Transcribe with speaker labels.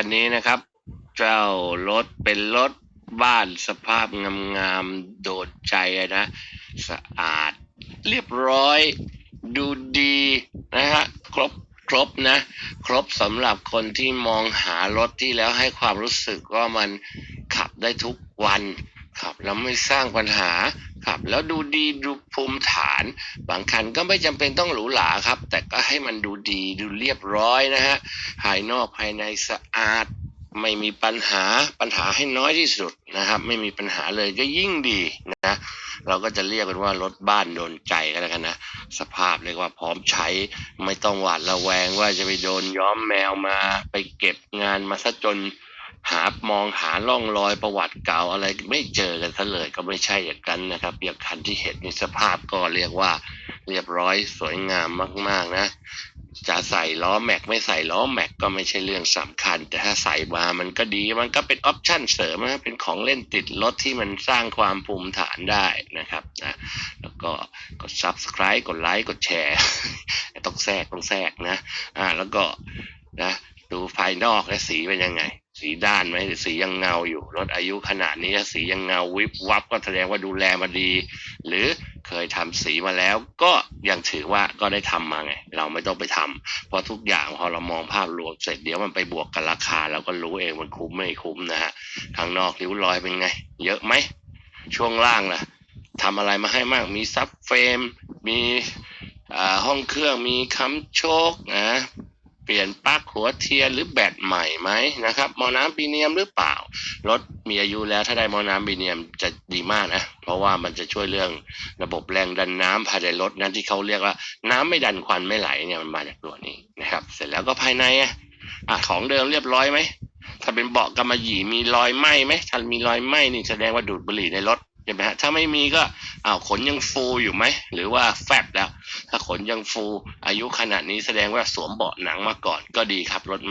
Speaker 1: คันนี้นะครับ เจ้ารถเป็นรถบ้านสภาพงามๆ โดดใจนะ สะอาด เรียบร้อย ดูดีนะฮะ ครบครบนะ ครบสำหรับคนที่มองหารถที่แล้วให้ความรู้สึกว่ามันขับได้ทุกวัน ขับแล้วไม่สร้างปัญหา ขับ แล้วดูดีดูภูมิฐาน บางคันก็ไม่จำเป็นต้องหรูหราครับ แต่ก็ให้มันดูดีดูเรียบร้อยนะฮะภายนอกภายในสะอาดไม่มีปัญหาปัญหาให้น้อยที่สุดนะครับ ไม่มีปัญหาเลยก็ยิ่งดีนะเราก็จะเรียกกันว่ารถบ้านโดนใจกันแล้วกันนะ สภาพเรียกว่าพร้อมใช้ ไม่ต้องหวาดระแวงว่าจะไปโดนย้อมแมวมา ไปเก็บงานมาซะจน หามองหาร่องรอยประวัติเก่าอะไรไม่เจอกันซะเลยก็ไม่ใช่อย่างนั้นนะครับอย่างคันที่เห็นในสภาพก็เรียกว่าเรียบร้อยสวยงามมาก ๆ นะ จะใส่ล้อแม็กไม่ใส่ล้อแม็กก็ไม่ใช่เรื่องสำคัญ แต่ถ้าใส่มามันก็ดีมันก็เป็นออปชั่นเสริมนะเป็นของเล่นติดรถที่มันสร้างความภูมิฐานได้นะครับนะแล้วก็กด subscribe กดไลค์กดแชร์ ต้องแทรกต้องแทรกนะอ่าแล้วก็นะดูภายนอกและสีเป็นยังไง สีด้านไหมหรือสียังเงาอยู่ รถอายุขนาดนี้สียังเงาวิบวับก็แสดงว่าดูแลมาดี หรือเคยทำสีมาแล้ว ก็ยังถือว่าก็ได้ทำมาไง เราไม่ต้องไปทำเพราะทุกอย่างพอเรามองภาพรวมเสร็จเดี๋ยวมันไปบวกกับราคาเราก็รู้เองมันคุ้มไม่คุ้มนะฮะข้างนอกริ้วรอยเป็นไง เยอะไหมช่วงล่างล่ะทำอะไรมาให้มากมีซับเฟรมมีห้องเครื่องมีค้ำโชคนะ ปลี่ยนปลั๊กหัวเทียนหรือแบตใหม่ไหมนะครับมอน้ำปีเนียมหรือเปล่า รถมีอายุแล้วถ้าได้มอน้ำปีเนียมจะดีมากนะ เพราะว่ามันจะช่วยเรื่องระบบแรงดันน้ำภายในรถนั้นที่เขาเรียกว่า น้ำไม่ดันควันไม่ไหลเนี่ยมันมาจากตัวนี้นะครับ เสร็จแล้วก็ภายในอะของเดิมเรียบร้อยไหมถ้าเป็นเบาะกำมะหยี่มีรอยไหม้ไหมถ้ามีรอยไหม้นี่แสดงว่าดูดบุหรี่ในรถ ช่ไหมฮะถ้าไม่มีก็อ้าวขนยังฟูอยู่ไหมหรือว่าแฟบแล้ว ถ้าขนยังฟูอายุขนาดนี้แสดงว่าสวมเบาะหนังมาก่อนก็ดีครับรถไม่